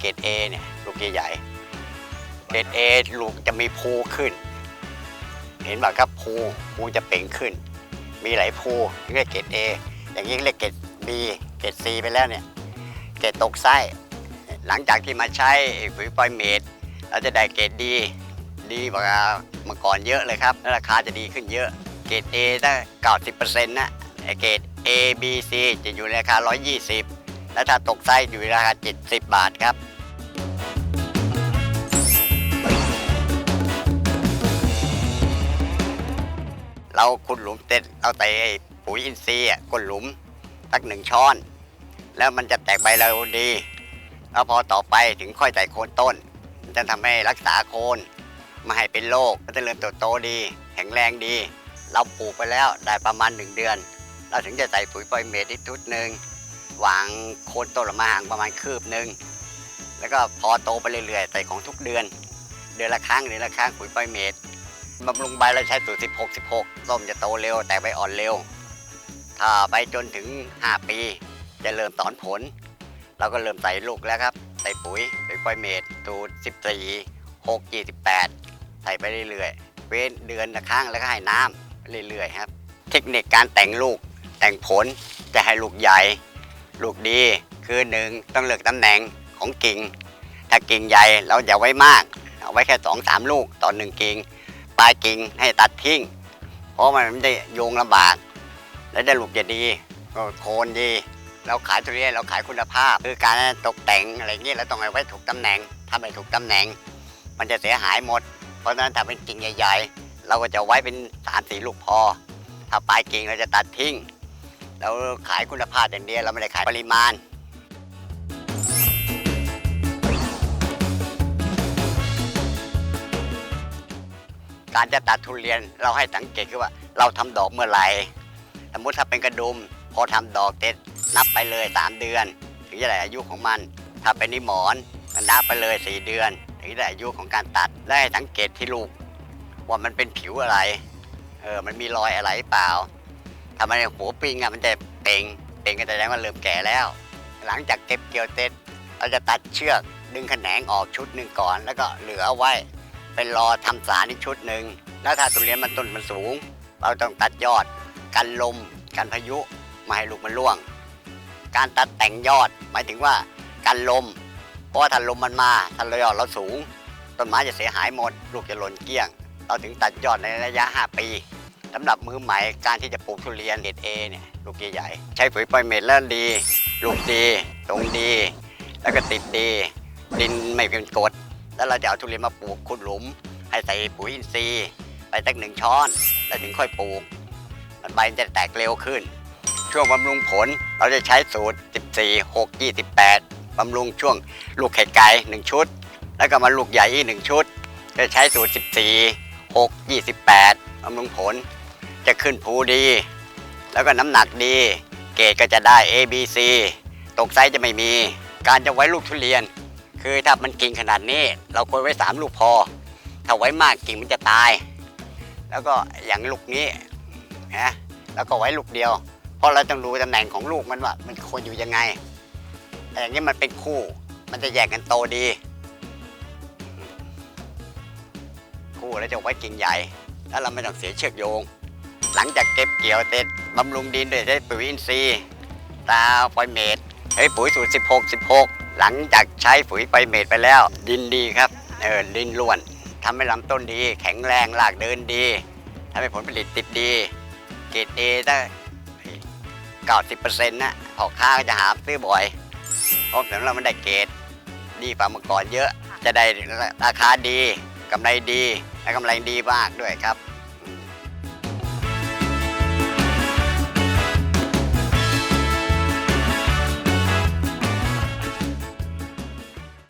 เกจเอเนี่ยลูกใหญ่เกรดเอลูกจะมีภูขึ้น เห็นป่ะครับภูภูจะเป่งขึ้น มีหลายภูเรียกเกรดเออย่างนี้เรียกเกรดบีเกรดซีไปแล้วเนี่ยเกรดตกไส้ หลังจากที่มาใช้ปุ๋ยปอยเมดเราจะได้เกรดดีดีกว่าเมื่อก่อนเยอะเลยครับราคาจะดีขึ้นเยอะเกรด A ถ้า90%นะไอ้เกรด A B C จะอยู่ในราคา 120 แล้วถ้าตกไส้อยู่ราคา 70 บาทครับ เราขุดหลุมเสร็จเราใส่ปุ๋ยอินทรีย์อะก้นหลุมสักหนึ่งช้อน แล้วมันจะแตกใบเราดีแล้วพอต่อไปถึงค่อยใส่โคนต้น มันจะทำให้รักษาโคนไม่ให้เป็นโรคก็จะเริ่มเติบโตดี แข็งแรงดี เราปลูกไปแล้วได้ประมาณหนึ่งเดือน เราถึงจะใส่ปุ๋ยปอยเมดอีกทุดหนึ่ง วางโคนต้นออกมาห่างประมาณคืบหนึ่งแล้วก็พอโตไปเรื่อยๆใส่ของทุกเดือน เดือนละครั้งเดือนละครั้งปุ๋ยปอยเมดบำรุงใบเราใช้สูตร 16 16 ส้มจะโตเร็วแต่ใบอ่อนเร็ว ถ้าไปจนถึง 5 ปี จะเริ่มถอนผล เราก็เริ่มใส่ลูกแล้วครับ ใส่ปุ๋ยปุ๋ยปอยเมดสูตร 14 6 28 ใส่ไปเรื่อยๆ เว้นเดือนละครั้งแล้วก็ให้น้ำเรื่อยๆครับ เทคนิคการแต่งลูกแต่งผลจะให้ลูกใหญ่ ลูกดีคือหนึ่งต้องเลือกตำแหน่งของกิ่ง ถ้ากิ่งใหญ่เราอย่าไว้มาก เอาไว้แค่สองสามลูกต่อหนึ่งกิ่งปลายกิ่งให้ตัดทิ้ง เพราะมันไม่ได้โยงลำบาก แล้วได้ลูกจะดีก็โคนดี เราขายทุเรียนเราขายคุณภาพ คือการตกแต่งอะไรเงี้ยเราต้องเอาไว้ถูกตำแหน่ง ถ้าไม่ถูกตำแหน่ง มันจะเสียหายหมด เพราะฉะนั้นถ้าเป็นกิ่งใหญ่ ๆ เราก็จะไว้เป็นสามสี่ลูกพอ ถ้าปลายกิ่งเราจะตัดทิ้ง เราขายคุณภาพอย่างเดียวเราไม่ได้ขายปริมาณ การจะตัดทุเรียนเราให้สังเกตคือว่า เราทำดอกเมื่อไหร่สมมติถ้าเป็นกระดุม พอทำดอกเสร็จนับไปเลย 3 เดือน ถึงจะได้อายุของมัน ถ้าเป็นนิหมอนก็นับไปเลย 4 เดือน ถึงจะได้อายุของการตัดและให้สังเกตที่ลูก ว่ามันเป็นผิวอะไรเออมันมีรอยอะไรเปล่า ถ้ามันหัวปิงอะมันจะเป่งเป่งก็แสดงว่าเริ่มแก่แล้ว หลังจากเก็บเกี่ยวเสร็จเราจะตัดเชือกดึงแขนงออกชุดหนึ่งก่อน แล้วก็เหลือไว้เป็นรอทำสารอีกชุดหนึ่งแล้วถ้าทุเรียนมันต้นมันสูง เราต้องตัดยอด กันลม กันพายุไม่ให้ลูกมันร่วง การตัดแต่งยอดหมายถึงว่ากันลม เพราะถ้าลมมันมาถ้ายอดเราสูง ต้นไม้จะเสียหายหมด ลูกจะหล่นเกลี้ยง เราถึงตัดยอดในระยะ 5 ปี สำหรับมือใหม่การที่จะปลูกทุเรียนเด็ดเอเนี่ยลูกใหญ่ๆใช้ปุ๋ยป่อยเม็ดแล้วดี ลูกดีตรงดี แล้วก็ติดดี ดินไม่เป็นกรดแล้วเราจะเอาทุเรียนมาปลูกขุดหลุม ให้ใส่ปุ๋ยอินทรีย์ ไปสักหนึ่งช้อน แล้วถึงค่อยปลูก มันใบจะแตกเร็วขึ้น ช่วงบำรุงผลเราจะใช้สูตร 14 6 28บำรุงช่วงลูกไข่ไก่หนึ่งชุด แล้วก็มาลูกใหญ่อีกหนึ่งชุด จะใช้สูตร 14 6 28บำรุงผล จะขึ้นภูดี แล้วก็น้ำหนักดี เกรดก็จะได้ A B C ตกไซส์จะไม่มี การจะไว้ลูกทุเรียน คือถ้ามันกิ่งขนาดนี้ เราควรไว้สามลูกพอ ถ้าไว้มากกิ่งมันจะตาย แล้วก็อย่างลูกนี้นะแล้วก็ไว้ลูกเดียว เพราะเราต้องดูตำแหน่งของลูกมันว่า มันควรอยู่ยังไงแต่อย่างนี้มันเป็นคู่ มันจะแยกกันโตดี คู่แล้วจะไว้กิ่งใหญ่ แล้วเราไม่ต้องเสียเชือกโยง หลังจากเก็บเกี่ยวเสร็จบำรุงดินด้วยใช้ปุ๋ยอินทรีย์ตาปอยเมดเฮ้ยปุ๋ยสูตร 16 16 หลังจากใช้ปุ๋ยปอยเมดไปแล้ว ดินดีครับเออดินล้วนทำให้ลำต้นดี แข็งแรงรากเดินดีทำให้ผลผลิตติดดี เกรดเอถ้าเก้าสิบเปอร์เซ็นต์นะพ่อค้าก็จะหาซื้อบ่อยเพราะสำหรับมันได้เกรดดีกว่ามือก่อนเยอะ จะได้ราคาดีกำไรดีและกำไรดีมากด้วยครับ